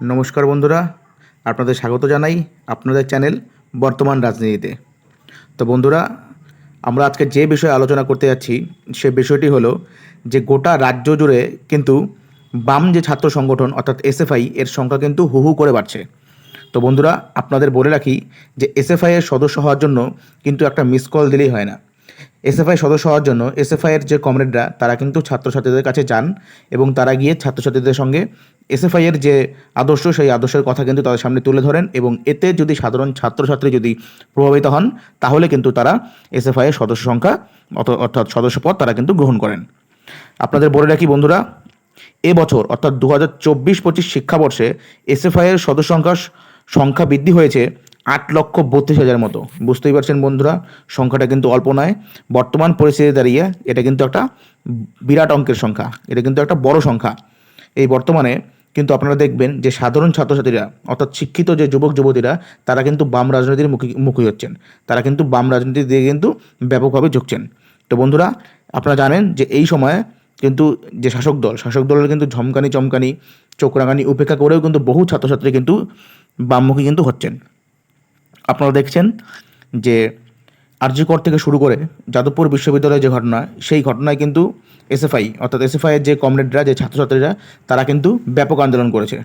নমস্কার বন্ধুরা, আপনাদের স্বাগত জানাই আপনাদের চ্যানেল বর্তমান রাজনীতিতে। তো বন্ধুরা, আমরা আজকে যে বিষয়ে আলোচনা করতে যাচ্ছি, সে বিষয়টি হলো যে গোটা রাজ্য জুড়ে কিন্তু বাম যে ছাত্র সংগঠন, অর্থাৎ এসএফআই, এর সংখ্যা কিন্তু হু হু করে বাড়ছে। তো বন্ধুরা, আপনাদের বলে রাখি যে এসএফআই এর সদস্য হওয়ার জন্য কিন্তু একটা মিস কল দিলেই হয় না। এসএফআই সদস্য হওয়ার জন্য এসএফআই এর যে কমরেডরা তারা কিন্তু ছাত্রছাত্রীদের কাছে যান এবং তারা গিয়ে ছাত্রছাত্রীদের সঙ্গে এসএফআই এর যে আদর্শ, সেই আদর্শের কথা কিন্তু তাদের সামনে তুলে ধরেন এবং এতে যদি সাধারণ ছাত্রছাত্রী যদি প্রভাবিত হন, তাহলে কিন্তু তারা এসএফআই এর সদস্য সংখ্যা অর্থাৎ সদস্য পদ তারা কিন্তু গ্রহণ করেন। আপনাদের বলে রাখি বন্ধুরা এবছর অর্থাৎ দু হাজার চব্বিশ পঁচিশ শিক্ষাবর্ষে এসএফআই এর সদস্য সংখ্যা সংখ্যা বৃদ্ধি হয়েছে আট লক্ষ বত্রিশ হাজার মতো। বুঝতেই পারছেন বন্ধুরা, সংখ্যাটা কিন্তু অল্প নয়। বর্তমান পরিস্থিতি দাঁড়িয়ে এটা কিন্তু একটা বিরাট অঙ্কের সংখ্যা, এটা কিন্তু একটা বড় সংখ্যা। এই বর্তমানে কিন্তু আপনারা দেখবেন যে সাধারণ ছাত্রছাত্রীরা, অর্থাৎ শিক্ষিত যে যুবক যুবতীরা, তারা কিন্তু বাম রাজনীতির মুখী মুখী হচ্ছেন। তারা কিন্তু বাম রাজনীতির দিকে কিন্তু ব্যাপকভাবে ঝুঁকছেন। তো বন্ধুরা, আপনারা জানেন যে এই সময়ে কিন্তু যে শাসক দল, শাসক দলের কিন্তু ঝমকানি, চমকানি, চোখরাঙানি উপেক্ষা করেও কিন্তু বহু ছাত্রছাত্রী কিন্তু বামমুখী কিন্তু হচ্ছেন। আপনারা দেখছেন যে আরজিকর থেকে শুরু করে যাদবপুর বিশ্ববিদ্যালয়ের যে ঘটনা, সেই ঘটনায় কিন্তু এসএফআই, অর্থাৎ এসএফআইয়ের যে কমরেডরা, যে ছাত্রছাত্রীরা, তারা কিন্তু ব্যাপক আন্দোলন করেছে।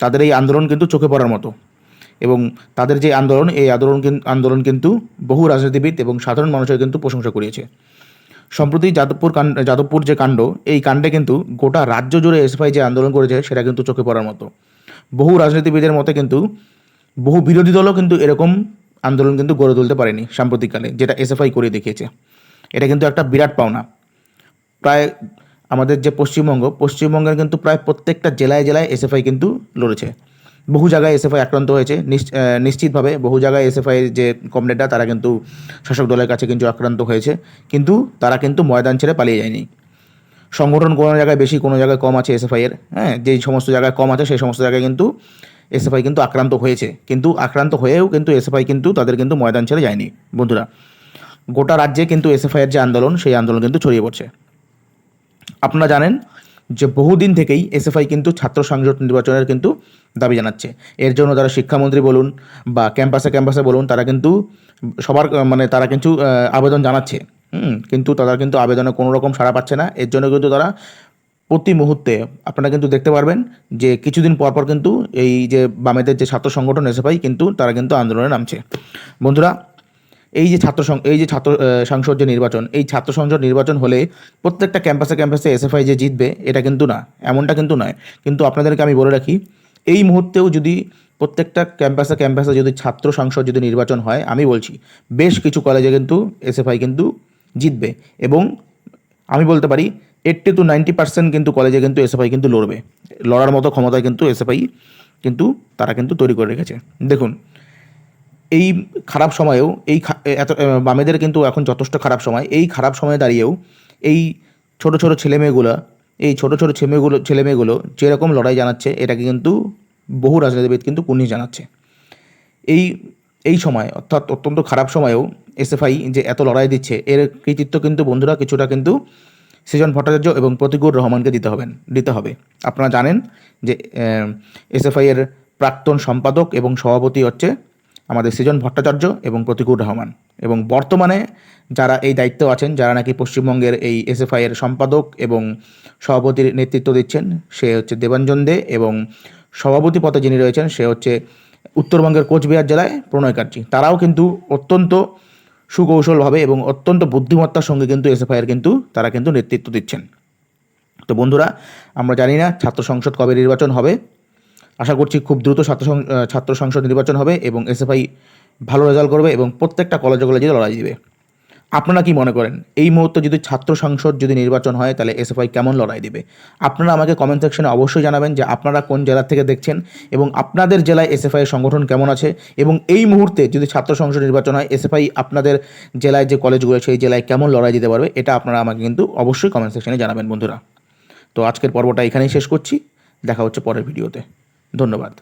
তাদের এই আন্দোলন কিন্তু চোখে পড়ার মতো। এবং তাদের যে আন্দোলন, এই আন্দোলন আন্দোলন কিন্তু বহু রাজনীতিবিদ এবং সাধারণ মানুষের কিন্তু প্রশংসা করিয়েছে। সম্প্রতি যাদবপুর কাণ্ড যাদবপুর যে কাণ্ড, এই কাণ্ডে কিন্তু গোটা রাজ্য জুড়ে এসএফআই যে আন্দোলন করেছে, সেটা কিন্তু চোখে পড়ার মতো। বহু রাজনীতিবিদের মতে কিন্তু বহু বিরোধী দলও কিন্তু এরকম আন্দোলন কিন্তু গড়ে তুলতে পারেনি সাম্প্রতিককালে, যেটা এসএফআই করে দেখিয়েছে। এটা কিন্তু একটা বিরাট পাওনা। প্রায় আমাদের যে পশ্চিমবঙ্গ, পশ্চিমবঙ্গের কিন্তু প্রায় প্রত্যেকটা জেলায় জেলায় এসএফআই কিন্তু লড়েছে। বহু জায়গায় এসএফআই আক্রান্ত হয়েছে নিশ- নিশ্চিতভাবে বহু জায়গায় এসএফআই যে কমরেডরা, তারা কিন্তু শাসক দলের কাছে কিন্তু আক্রান্ত হয়েছে। কিন্তু তারা কিন্তু ময়দান ছেড়ে পালিয়ে যায়নি। সংগঠন কোনো জায়গায় বেশি, কোনো জায়গায় কম আছে এসএফআই এর। হ্যাঁ যেই সমস্ত জায়গায় কম আছে, সেই সমস্ত জায়গায় কিন্তু এসএফআই কিন্তু আক্রান্ত হয়েছে। কিন্তু আক্রান্ত হয়েও কিন্তু এসএফআই কিন্তু তাদের কিন্তু ময়দান ছেড়ে যায়নি, বন্ধুরা। গোটা রাজ্যে কিন্তু এসএফআই এর যে আন্দোলন, সেই আন্দোলন কিন্তু ছড়িয়ে পড়ছে। আপনারা জানেন যে বহুদিন থেকেই এসএফআই কিন্তু ছাত্র সংসদ নির্বাচনের কিন্তু দাবি জানাচ্ছে। এর জন্য তারা শিক্ষামন্ত্রী বলুন বা ক্যাম্পাসে ক্যাম্পাসে বলুন, তারা কিন্তু সবার মানে তারা কিন্তু আবেদন জানাচ্ছে। কিন্তু তারা কিন্তু আবেদনে কোনো রকম সাড়া পাচ্ছে না। এর জন্য কিন্তু তারা প্রতি মুহূর্তে আপনারা কিন্তু দেখতে পারবেন যে কিছুদিন পর পর কিন্তু এই যে বামেদের যে ছাত্র সংগঠন এসএফআই কিন্তু তারা কিন্তু আন্দোলনে নামছে। বন্ধুরা, এই যে ছাত্র এই যে ছাত্র সংসদ যে নির্বাচন, এই ছাত্র সংসদ নির্বাচন হলে প্রত্যেকটা ক্যাম্পাসে ক্যাম্পাসে এসএফআই যে জিতবে, এটা কিন্তু না, এমনটা কিন্তু নয়। কিন্তু আপনাদেরকে আমি বলে রাখি, এই মুহূর্তেও যদি প্রত্যেকটা ক্যাম্পাসে ক্যাম্পাসে যদি ছাত্র সংসদ যদি নির্বাচন হয়, আমি বলছি, বেশ কিছু কলেজে কিন্তু এসএফআই কিন্তু জিতবে। এবং আমি বলতে পারি এইট্টি টু নাইনটি পার্সেন্ট কিন্তু কলেজে কিন্তু এসএফআই কিন্তু লড়বে। লড়ার মতো ক্ষমতায় কিন্তু এসএফআই কিন্তু তারা কিন্তু তৈরি করে রেখেছে। দেখুন, এই খারাপ সময়েও, এই এত বামেদের কিন্তু এখন যথেষ্ট খারাপ সময়। এই খারাপ সময়ে দাঁড়িয়েও, এই ছোট ছোট ছেলেমেয়েগুলো, এই ছোট ছোট ছেলেমেয়েগুলো ছেলেমেয়েগুলো যেরকম লড়াই জানাচ্ছে, এটাকে কিন্তু বহু রাজনীতিবিদ কিন্তু কুর্নিশ জানাচ্ছে। এই এই সময়, অর্থাৎ অত্যন্ত খারাপ সময়েও এসএফআই যে এত লড়াই দিচ্ছে, এর কৃতিত্ব কিন্তু বন্ধুরা কিছুটা কিন্তু সৃজন ভট্টাচার্য এবং প্রতিকুর রহমানকে দিতে হবেন, দিতে হবে। আপনারা জানেন যে এসএফআই এর প্রাক্তন সম্পাদক এবং সভাপতি হচ্ছে আমাদের সৃজন ভট্টাচার্য এবং প্রতিকুর রহমান। এবং বর্তমানে যারা এই দায়িত্ব আছেন, যারা নাকি পশ্চিমবঙ্গের এই এসএফআই এর সম্পাদক এবং সভাপতির নেতৃত্ব দিচ্ছেন, সে হচ্ছে দেবাঞ্জন দে এবং সভাপতি পদে যিনি রয়েছেন, সে হচ্ছে উত্তরবঙ্গের কোচবিহার জেলায় প্রণয় কার্জি। তারাও কিন্তু অত্যন্ত সুকৌশলভাবে এবং অত্যন্ত বুদ্ধিমত্তার সঙ্গে কিন্তু এসএফআইয়ের কিন্তু তারা কিন্তু নেতৃত্ব দিচ্ছেন। তো বন্ধুরা, আমরা জানি না ছাত্র সংসদ কবে নির্বাচন হবে। আশা করছি খুব দ্রুত ছাত্র ছাত্র সংসদ নির্বাচন হবে এবং এসএফআই ভালো রেজাল্ট করবে এবং প্রত্যেকটা কলেজে কলেজে লড়াই দিবে আপনারা কি মনে করেন? এই মুহূর্তে যদি ছাত্র সংসদ যদি নির্বাচন হয়, তাহলে এসএফআই কেমন লড়াই দেবে? আপনারা আমাকে কমেন্ট সেকশনে অবশ্যই জানাবেন যে আপনারা কোন জেলা থেকে দেখছেন এবং আপনাদের জেলায় এসএফআই সংগঠন কেমন আছে এবং এই মুহূর্তে যদি ছাত্র সংসদ নির্বাচন হয় এসএফআই আপনাদের জেলায় যে কলেজগুলো সেই জেলায় কেমন লড়াই দিতে পারবে, এটা আপনারা আমাকে কিন্তু অবশ্যই কমেন্ট সেকশনে জানাবেন বন্ধুরা। তো আজকের পর্বটা এখানেই শেষ করছি। দেখা হচ্ছে পরের ভিডিওতে। ধন্যবাদ।